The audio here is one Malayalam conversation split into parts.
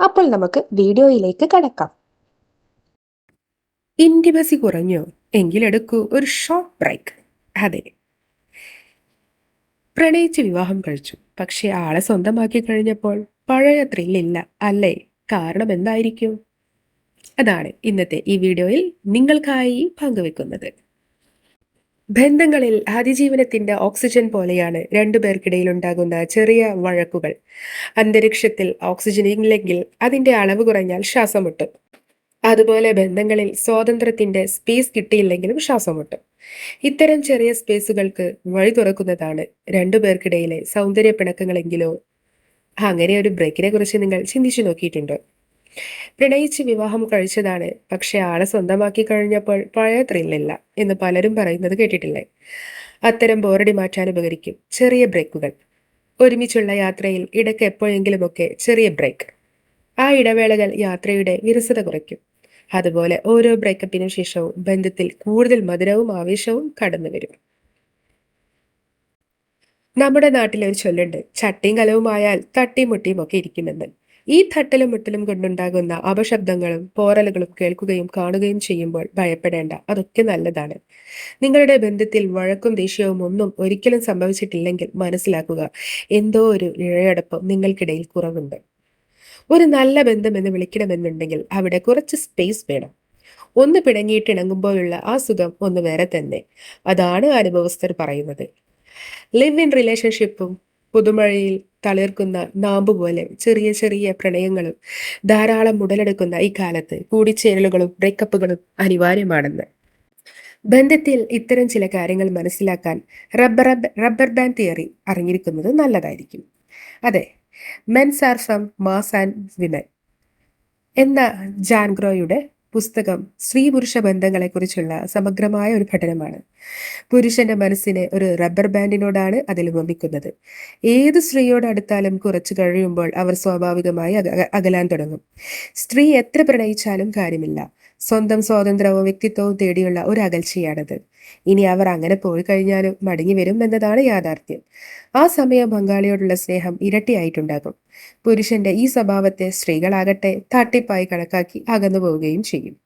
അപ്പോൾ നമുക്ക് വീഡിയോയിലേക്ക് കടക്കാം. ഇന്റിമസി കുറഞ്ഞോ. എങ്കിലെടുക്കൂ ഒരു ഷോർട്ട് ബ്രേക്ക് അതെ. പ്രണയിച്ച് വിവാഹം കഴിച്ചു. പക്ഷെ ആളെ സ്വന്തമാക്കി കഴിഞ്ഞപ്പോൾ പഴയ ത്രില്ലില്ല അല്ലേ? കാരണം എന്തായിരിക്കും? അതാണ് ഇന്നത്തെ ഈ വീഡിയോയിൽ നിങ്ങൾക്കായി പങ്കുവെക്കുന്നത്. ബന്ധങ്ങളിൽ അതിജീവനത്തിന്റെ ഓക്സിജൻ പോലെയാണ് രണ്ടുപേർക്കിടയിൽ ഉണ്ടാകുന്ന ചെറിയ വഴക്കുകൾ. അന്തരീക്ഷത്തിൽ ഓക്സിജൻ ഇല്ലെങ്കിൽ അതിന്റെ അളവ് കുറഞ്ഞാൽ ശ്വാസം മുട്ടും അതുപോലെ ബന്ധങ്ങളിൽ സ്വാതന്ത്ര്യത്തിന്റെ സ്പേസ് കിട്ടിയില്ലെങ്കിലും ശ്വാസം മുട്ടും ഇത്തരം ചെറിയ സ്പേസുകൾക്ക് വഴി തുറക്കുന്നതാണ് രണ്ടുപേർക്കിടയിലെ സൗന്ദര്യ പിണക്കങ്ങളെങ്കിലോ അങ്ങനെ ഒരു ബ്രേക്കിനെ കുറിച്ച് നിങ്ങൾ ചിന്തിച്ചു നോക്കിയിട്ടുണ്ടോ? പ്രണയിച്ച് വിവാഹം കഴിച്ചതാണ്. പക്ഷെ ആളെ സ്വന്തമാക്കി കഴിഞ്ഞപ്പോൾ പഴയ ത്രില്ലില്ല എന്ന് പലരും പറയുന്നത് കേട്ടിട്ടില്ലേ? അത്തരം ബോറടി മാറ്റാൻ ഉപകരിക്കും ചെറിയ ബ്രേക്കുകൾ. ഒരുമിച്ചുള്ള യാത്രയിൽ ഇടയ്ക്ക് എപ്പോഴെങ്കിലുമൊക്കെ ചെറിയ ബ്രേക്ക്. ആ ഇടവേളകൾ യാത്രയുടെ വിരസത കുറയ്ക്കും. അതുപോലെ ഓരോ ബ്രേക്കപ്പിനു ശേഷവും ബന്ധത്തിൽ കൂടുതൽ മധുരവും ആവേശവും കടന്നു വരും. നമ്മുടെ നാട്ടിലെ ഒരു ചൊല്ലുണ്ട്. ചട്ടിയും കലവുമായാൽ തട്ടിയും മുട്ടിയും ഒക്കെ ഇരിക്കുമെന്ന്. ഈ തട്ടലും മുട്ടലും കൊണ്ടുണ്ടാകുന്ന അപശബ്ദങ്ങളും പോറലുകളും കേൾക്കുകയും കാണുകയും ചെയ്യുമ്പോൾ ഭയപ്പെടേണ്ട. അതൊക്കെ നല്ലതാണ്. നിങ്ങളുടെ ബന്ധത്തിൽ വഴക്കും ദേഷ്യവും ഒന്നും ഒരിക്കലും സംഭവിച്ചിട്ടില്ലെങ്കിൽ മനസ്സിലാക്കുക എന്തോ ഒരു ഇഴയടപ്പം നിങ്ങൾക്കിടയിൽ കുറവുണ്ട്. ഒരു നല്ല ബന്ധം എന്ന് വിളിക്കണമെന്നുണ്ടെങ്കിൽ അവിടെ കുറച്ച് സ്പേസ് വേണം. ഒന്ന് പിടങ്ങിയിട്ട് ഇണങ്ങുമ്പോഴുള്ള ആ സുഖം ഒന്ന് വേറെ തന്നെ. അതാണ് അനുഭവസ്ഥർ പറയുന്നത്. ലിവ് ഇൻ റിലേഷൻഷിപ്പും പുതുമഴയിൽ തളിർക്കുന്ന നാമ്പ് പോലെ ചെറിയ ചെറിയ പ്രണയങ്ങളും ധാരാളം ഉടലെടുക്കുന്ന ഈ കാലത്ത് കൂടിച്ചേരലുകളും ബ്രേക്കപ്പുകളും അനിവാര്യമാണെന്ന്. ബന്ധത്തിൽ ഇത്തരം ചില കാര്യങ്ങൾ മനസ്സിലാക്കാൻ റബ്ബർ റബ്ബർ ബാൻഡ് തിയറി അറിഞ്ഞിരിക്കുന്നത് നല്ലതായിരിക്കും. അതെ men's are from Mars and women എന്ന ജാൻഗ്രോയുടെ പുസ്തകം സ്ത്രീ പുരുഷ ബന്ധങ്ങളെക്കുറിച്ചുള്ള സമഗ്രമായ ഒരു പഠനമാണ്. പുരുഷന്റെ മനസ്സിനെ ഒരു റബ്ബർ ബാൻഡിനോടാണ് അതിൽ ഉപമിക്കുന്നത് ഏത് സ്ത്രീയോട് അടുത്താലും കുറച്ചു കഴിയുമ്പോൾ അവർ സ്വാഭാവികമായി അകലാൻ തുടങ്ങും. സ്ത്രീ എത്ര പ്രണയിച്ചാലും കാര്യമില്ല. സ്വന്തം സ്വാതന്ത്ര്യവും വ്യക്തിത്വവും തേടിയുള്ള ഒരു അകൽച്ചയാണത്. ഇനി അവർ അങ്ങനെ പോയി കഴിഞ്ഞാലും മടങ്ങി വരും എന്നതാണ് യാഥാർത്ഥ്യം. ആ സമയം ബംഗാളിയോടുള്ള സ്നേഹം ഇരട്ടിയായിട്ടുണ്ടാകും പുരുഷന്റെ ഈ സ്വഭാവത്തെ സ്ത്രീകളാകട്ടെ തട്ടിപ്പായി കണക്കാക്കി അകന്നു പോവുകയും ചെയ്യും.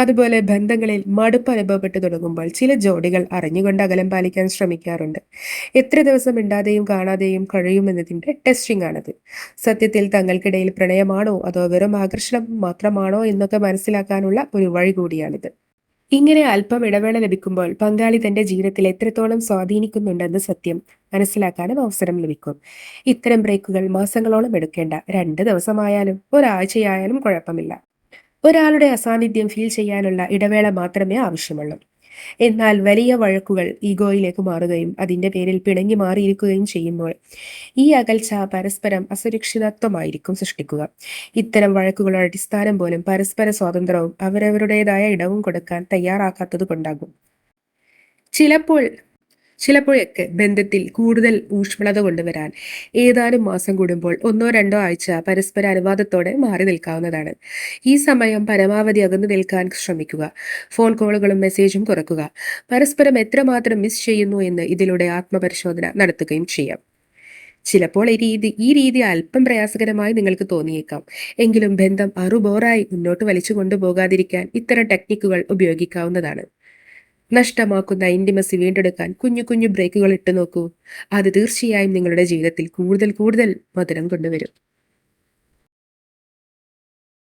അതുപോലെ ബന്ധങ്ങളിൽ മടുപ്പ് അനുഭവപ്പെട്ടു തുടങ്ങുമ്പോൾ ചില ജോഡികൾ അറിഞ്ഞുകൊണ്ട് അകലം പാലിക്കാൻ ശ്രമിക്കാറുണ്ട്. എത്ര ദിവസം ഇണ്ടാതെയും കാണാതെയും കഴിയുമെന്നതിന്റെ ടെസ്റ്റിംഗ് ആണത്. സത്യത്തിൽ തങ്ങൾക്കിടയിൽ പ്രണയമാണോ അതോ വെറും ആകർഷണം മാത്രമാണോ എന്നൊക്കെ മനസ്സിലാക്കാനുള്ള ഒരു വഴി കൂടിയാണിത്. ഇങ്ങനെ അല്പം ഇടവേള ലഭിക്കുമ്പോൾ പങ്കാളി തന്റെ ജീവിതത്തിൽ എത്രത്തോളം സ്വാധീനിക്കുന്നുണ്ടെന്ന് സത്യം മനസ്സിലാക്കാനും അവസരം ലഭിക്കും. ഇത്തരം ബ്രേക്കുകൾ മാസങ്ങളോളം എടുക്കേണ്ട രണ്ട് ദിവസമായാലും ഒരാഴ്ചയായാലും കുഴപ്പമില്ല. ഒരാളുടെ അസാന്നിധ്യം ഫീൽ ചെയ്യാനുള്ള ഇടവേള മാത്രമേ ആവശ്യമുള്ളൂ. എന്നാൽ വലിയ വഴക്കുകൾ ഈഗോയിലേക്ക് മാറുകയും അതിന്റെ പേരിൽ പിണങ്ങി മാറിയിരിക്കുകയും ചെയ്യുമ്പോൾ ഈ അകൽച്ച പരസ്പരം അസുരക്ഷിതത്വമായിരിക്കും സൃഷ്ടിക്കുക. ഇത്തരം വഴക്കുകളുടെ അടിസ്ഥാനം പോലും പരസ്പര സ്വാതന്ത്ര്യവും അവരവരുടേതായ ഇടവും കൊടുക്കാൻ തയ്യാറാക്കാത്തത് കൊണ്ടാകും. ചിലപ്പോൾ ചിലപ്പോഴൊക്കെ ബന്ധത്തിൽ കൂടുതൽ ഊഷ്മളത കൊണ്ടുവരാൻ ഏതാനും മാസം കൂടുമ്പോൾ ഒന്നോ രണ്ടോ ആഴ്ച പരസ്പര അനുവാദത്തോടെ മാറി നിൽക്കാവുന്നതാണ്. ഈ സമയം പരമാവധി അകന്നു നിൽക്കാൻ ശ്രമിക്കുക. ഫോൺ കോളുകളും മെസ്സേജും കുറക്കുക. പരസ്പരം എത്രമാത്രം മിസ് ചെയ്യുന്നു എന്ന് ഇതിലൂടെ ആത്മപരിശോധന നടത്തുകയും ചെയ്യാം. ചിലപ്പോൾ ഈ രീതി ഈ രീതി അല്പം പ്രയാസകരമായി നിങ്ങൾക്ക് തോന്നിയേക്കാം. എങ്കിലും ബന്ധം അറുബോറായി മുന്നോട്ട് വലിച്ചു കൊണ്ടുപോകാതിരിക്കാൻ ഇത്തരം ടെക്നിക്കുകൾ ഉപയോഗിക്കാവുന്നതാണ്. നഷ്ടമാക്കുന്ന ഇന്റിമസി വീണ്ടെടുക്കാൻ കുഞ്ഞു കുഞ്ഞു ബ്രേക്കുകൾ ഇട്ട് നോക്കൂ. അത് തീർച്ചയായും നിങ്ങളുടെ ജീവിതത്തിൽ കൂടുതൽ കൂടുതൽ മധുരം കൊണ്ടുവരും.